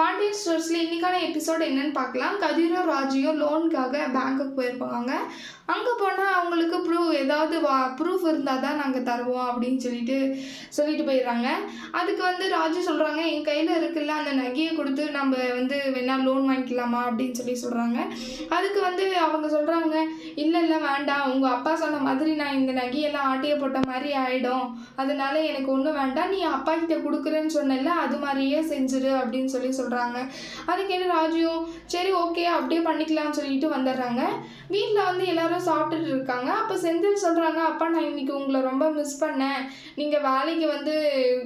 பாண்டியன் ஸ்டோர்ஸில் இன்றைக்கான எபிசோட் என்னன்னு பார்க்கலாம். கதிரோ ராஜியோ லோனுக்காக பேங்க்குக்கு போயிருப்பாங்க. அங்கே போனால் அவங்களுக்கு ப்ரூஃப் ஏதாவது வா ப்ரூஃப் இருந்தால் தான் நாங்கள் தருவோம் அப்படின்னு சொல்லிட்டு சொல்லிட்டு போயிடுறாங்க. அதுக்கு வந்து ராஜு சொல்கிறாங்க என் கையில் இருக்குல்ல அந்த நகையை கொடுத்து நம்ம வந்து வேணால் லோன் வாங்கிக்கலாமா? அப்படின்னு சொல்லி சொல்கிறாங்க அதுக்கு வந்து அவங்க சொல்கிறாங்க இல்லை இல்லை வேண்டாம். உங்கள் அப்பா சொன்ன மாதிரி நான் இந்த நகையெல்லாம் ஆட்டிய போட்ட மாதிரி ஆகிடும் அதனால எனக்கு ஒன்றும் வேண்டாம். நீ அப்பா கிட்ட கொடுக்குறேன்னு சொன்னல அது மாதிரியே செஞ்சிரு அப்படின்னு சொல்லி சொல்கிறாங்க சொல்கிறாங்க அதுக்கு என்ன ராஜுவும் சரி ஓகே அப்படியே பண்ணிக்கலாம்னு சொல்லிட்டு வந்துடுறாங்க. வீட்டில் வந்து எல்லாரும் சாப்பிட்டுட்டு இருக்காங்க. அப்போ செந்தில் சொல்கிறாங்க அப்பா நான் இன்னைக்கு உங்களை ரொம்ப மிஸ் பண்ணேன். நீங்கள் வேலைக்கு வந்து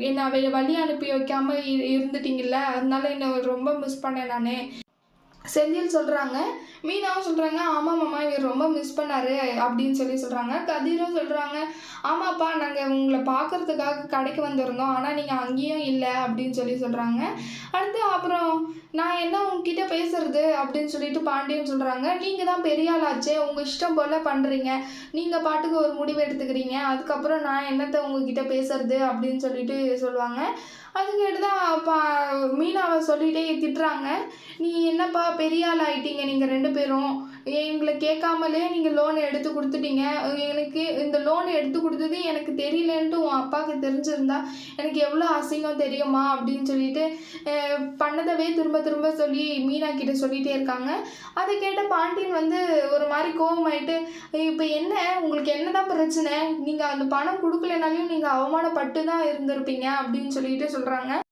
என்ன வழி அனுப்பி வைக்காமல் இருந்துட்டீங்கல்ல. அதனால என்னை ரொம்ப மிஸ் பண்ணேன் நான். செந்தில் சொல்கிறாங்க மீனாவும் சொல்கிறாங்க ஆமாம் மாமா இவர் ரொம்ப மிஸ் பண்ணார் அப்படின்னு சொல்லி சொல்கிறாங்க கதிரும் சொல்கிறாங்க ஆமாப்பா நாங்கள் உங்களை பார்க்கறதுக்காக கடைக்கு வந்திருந்தோம் ஆனால் நீங்கள் அங்கேயும் இல்லை அப்படின்னு சொல்லி சொல்கிறாங்க அடுத்து அப்புறம் நான் என்ன பேசுறது அப்படின்னு சொல்லிட்டு பாண்டியன் சொல்கிறாங்க நீங்கள் தான் பெரிய ஆளாச்சே உங்கள் இஷ்டம் போல் பண்ணுறீங்க நீங்கள் பாட்டுக்கு ஒரு முடிவு எடுத்துக்கிறீங்க. அதுக்கப்புறம் நான் என்னத்தை உங்ககிட்ட பேசுறது அப்படின்னு சொல்லிட்டு சொல்லுவாங்க. அதுக்கேட்டு தான் பா மீனாவை சொல்லிட்டே திட்டுறாங்க. நீ என்னப்பா பெரிய ஆள் ஆயிட்டீங்க நீங்கள் ரெண்டு பேரும். எங்களை கேட்காமலே நீங்கள் லோன் எடுத்து கொடுத்துட்டீங்க. எனக்கு இந்த லோன் எடுத்து கொடுத்தது எனக்கு தெரியலன்ட்டு உன் அப்பாவுக்கு தெரிஞ்சிருந்தா எனக்கு எவ்வளோ அசிங்கம் தெரியுமா அப்படின்னு சொல்லிட்டு பண்ணதவே திரும்ப திரும்ப சொல்லி மீனா கிட்ட சொல்லிகிட்டே இருக்காங்க. அதை கேட்ட பாண்டியன் வந்து ஒரு மாதிரி கோபமாயிட்டு இப்போ என்ன? உங்களுக்கு என்ன தான் பிரச்சனை? நீங்கள் அந்த பணம் கொடுக்கலனாலையும் நீங்கள் அவமானப்பட்டு தான் இருந்திருப்பீங்க அப்படின்னு சொல்லிட்டு சொல்கிறாங்க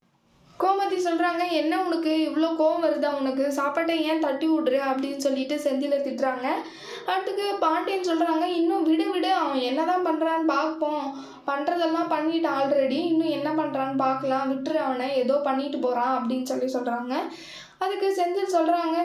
கோமதி சொல்கிறாங்க என்ன உனக்கு? இவ்வளோ கோவம் வருதா உனக்கு? சாப்பாட்டை ஏன் தட்டி விட்ரு அப்படின்னு சொல்லிட்டு செந்தியில் திட்டுறாங்க. அடுத்துக்கு பாண்டியன் சொல்கிறாங்க இன்னும் விடு விடு. அவன் என்னதான் பண்ணுறான்னு பார்ப்போம். பண்ணுறதெல்லாம் பண்ணிட்டு ஆல்ரெடி இன்னும் என்ன பண்ணுறான்னு பார்க்கலாம். விட்டுரு அவனை. ஏதோ பண்ணிட்டு போகிறான் அப்படின்னு சொல்லி சொல்கிறாங்க அதுக்கு செந்தில் சொல்கிறாங்க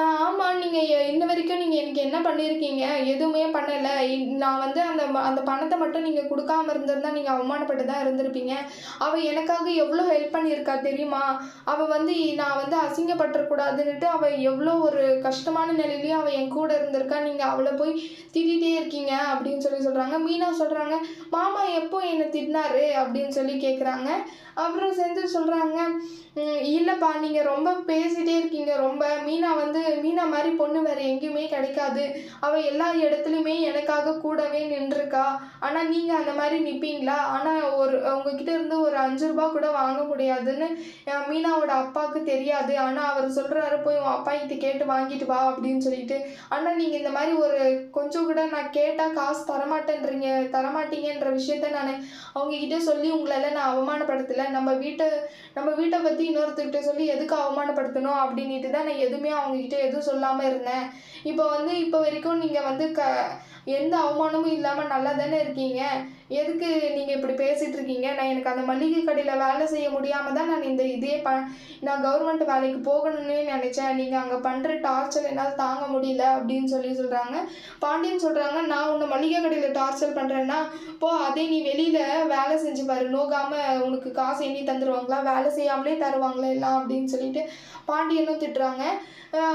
ஆமாம் நீங்கள் இன்ன வரைக்கும் நீங்கள் எனக்கு என்ன பண்ணியிருக்கீங்க எதுவுமே பண்ணலை. நான் வந்து அந்த ம- அந்த பணத்தை மட்டும் நீங்கள் கொடுக்காம இருந்திருந்தா நீங்கள் அவமானப்பட்டு தான் இருந்திருப்பீங்க. அவள் எனக்காக எவ்வளோ ஹெல்ப் பண்ணியிருக்கா தெரியுமா? அவள் வந்து நான் வந்து அசிங்கப்பட்டுறக்கூடாதுன்னுட்டு அவள் எவ்வளோ ஒரு கஷ்டமான நிலையிலையும் அவள் என் கூட இருந்திருக்கா. நீங்கள் அவளை போய் திட்டிகிட்டே இருக்கீங்க அப்படின்னு சொல்லி சொல்கிறாங்க மீனா சொல்கிறாங்க மாமா எப்போ என்னை திட்டினாரு? அப்படின்னு சொல்லி கேட்குறாங்க அப்புறம் செந்தில் சொல்கிறாங்க இல்லைப்பா நீங்கள் ரொம்ப பேசி பேசிகிட்டே இருக்கீங்க. ரொம்ப மீனா வந்து மீனா மாதிரி பொண்ணு வேறு எங்கேயுமே கிடைக்காது. அவள் எல்லா இடத்துலையுமே எனக்காக கூடவே நின்றுருக்கா. ஆனால் நீங்கள் அந்த மாதிரி நிற்பீங்களா ஆனால் ஒரு உங்ககிட்ட இருந்து ஒரு அஞ்சு ரூபா கூட வாங்க முடியாதுன்னு மீனாவோட அப்பாவுக்கு தெரியாது. ஆனால் அவர் சொல்கிறாரு போய் உன் அப்பா கிட்ட கேட்டு வாங்கிட்டு வா அப்படின்னு சொல்லிட்டு. ஆனால் நீங்கள் இந்த மாதிரி ஒரு கொஞ்சம் கூட நான் கேட்டால் காசு தரமாட்டேன்றீங்க தரமாட்டீங்கன்ற விஷயத்த நான் அவங்கக்கிட்ட சொல்லி உங்களெல்லாம் நான் அவமானப்படுத்தலை. நம்ம வீட்டை நம்ம வீட்டை பற்றி இன்னொருத்தர்கிட்ட சொல்லி எதுக்கு அவமானப்படுத்தணும்? அப்படின்ட்டு தான் நான் எதுவுமே அவங்கக்கிட்ட எதுவும் சொல்லாமல் இருந்தேன். இப்போ வந்து இப்போ வரைக்கும் நீங்கள் வந்து க எந்த அவமானமும் இல்லாமல் நல்லா தானே இருக்கீங்க. எதுக்கு நீங்கள் இப்படி பேசிகிட்டு இருக்கீங்க? நான் எனக்கு அந்த மளிகை கடையில் வேலை செய்ய முடியாமல் தான் நான் இந்த இதே ப நான் கவர்மெண்ட் வேலைக்கு போகணும்னே நினச்சேன். நீங்கள் அங்கே பண்ணுற டார்ச்சர் என்னால் தாங்க முடியல அப்படின்னு சொல்லி சொல்கிறாங்க பாண்டியன் சொல்கிறாங்க நான் உன்னை மளிகை கடையில் டார்ச்சர் பண்ணுறேன்னா போ அதே நீ வெளியில் வேலை செஞ்சு பாரு. நோகாமல் உனக்கு காசு எண்ணி தந்துடுவாங்களா வேலை செய்யாமலே தருவாங்களா எல்லாம் அப்படின்னு சொல்லிட்டு பாண்டியனும் திட்டுறாங்க.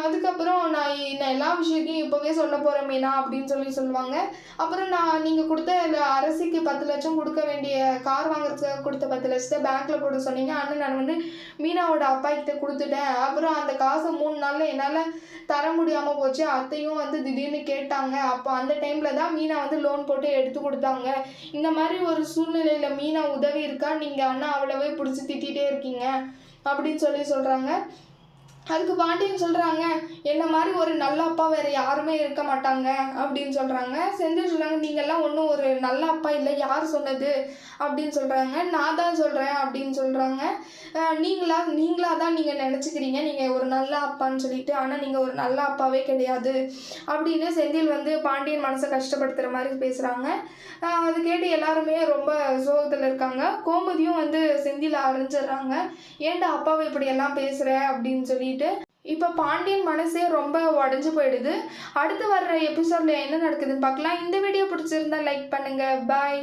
அதுக்கப்புறம் நான் நான் எல்லா விஷயத்தையும் இப்போவே சொல்ல போகிறேன் மீனா அப்படின்னு சொல்லி சொல்லுவாங்க. அப்புறம் நான் நீங்கள் கொடுத்த அரசிக்கு பத்து லட்சம் கொடுக்க வேண்டிய கார் வாங்குறதுக்கு கொடுத்த பத்து லட்சத்தை பேங்க்கில் போட சொன்னீங்க. ஆனால் நான் வந்து மீனாவோட அப்பா கிட்ட கொடுத்துட்டேன். அப்புறம் அந்த காசை மூணு நாளில் என்னால் தர முடியாமல் போச்சு. அத்தையும் வந்து திடீர்னு கேட்டாங்க. அப்போ அந்த டைமில் தான் மீனா வந்து லோன் போட்டு எடுத்து கொடுத்தாங்க. இந்த மாதிரி ஒரு சூழ்நிலையில் மீனா உதவி இருக்கா? நீங்கள் அண்ணா அவ்வளவே பிடிச்சி திட்டிகிட்டே இருக்கீங்க. அப்படின்னு சொல்லி சொல்கிறாங்க அதுக்கு பாண்டியன் சொல்கிறாங்க என்ன மாதிரி ஒரு நல்ல அப்பா வேறு யாருமே இருக்க மாட்டாங்க அப்படின்னு சொல்கிறாங்க செந்தில் சொல்கிறாங்க நீங்கள்லாம் ஒன்றும் ஒரு நல்ல அப்பா இல்லை யார் சொன்னது? அப்படின்னு சொல்கிறாங்க நான் தான் சொல்கிறேன் அப்படின்னு சொல்கிறாங்க நீங்களா நீங்களாக தான் நீங்கள் நினச்சிக்கிறீங்க நீங்கள் ஒரு நல்ல அப்பான்னு சொல்லிட்டு ஆனால் நீங்கள் ஒரு நல்ல அப்பாவே கிடையாது அப்படின்னு செந்தில் வந்து பாண்டியன் மனசை கஷ்டப்படுத்துகிற மாதிரி பேசுகிறாங்க அது கேட்டு எல்லாருமே ரொம்ப சோகத்தில் இருக்காங்க. கோமதியும் வந்து செந்தில அரைஞ்சிடுறாங்க ஏன்டா அப்பாவை இப்படியெல்லாம் பேசுகிற அப்படின்னு சொல்லி பண்ணிட்டு இப்போ பாண்டியன் மனசே ரொம்ப உடஞ்சி போயிடுது. அடுத்து வர்ற எபிசோடில் என்ன நடக்குதுன்னு பார்க்கலாம். இந்த வீடியோ பிடிச்சிருந்தா லைக் பண்ணுங்கள் பாய்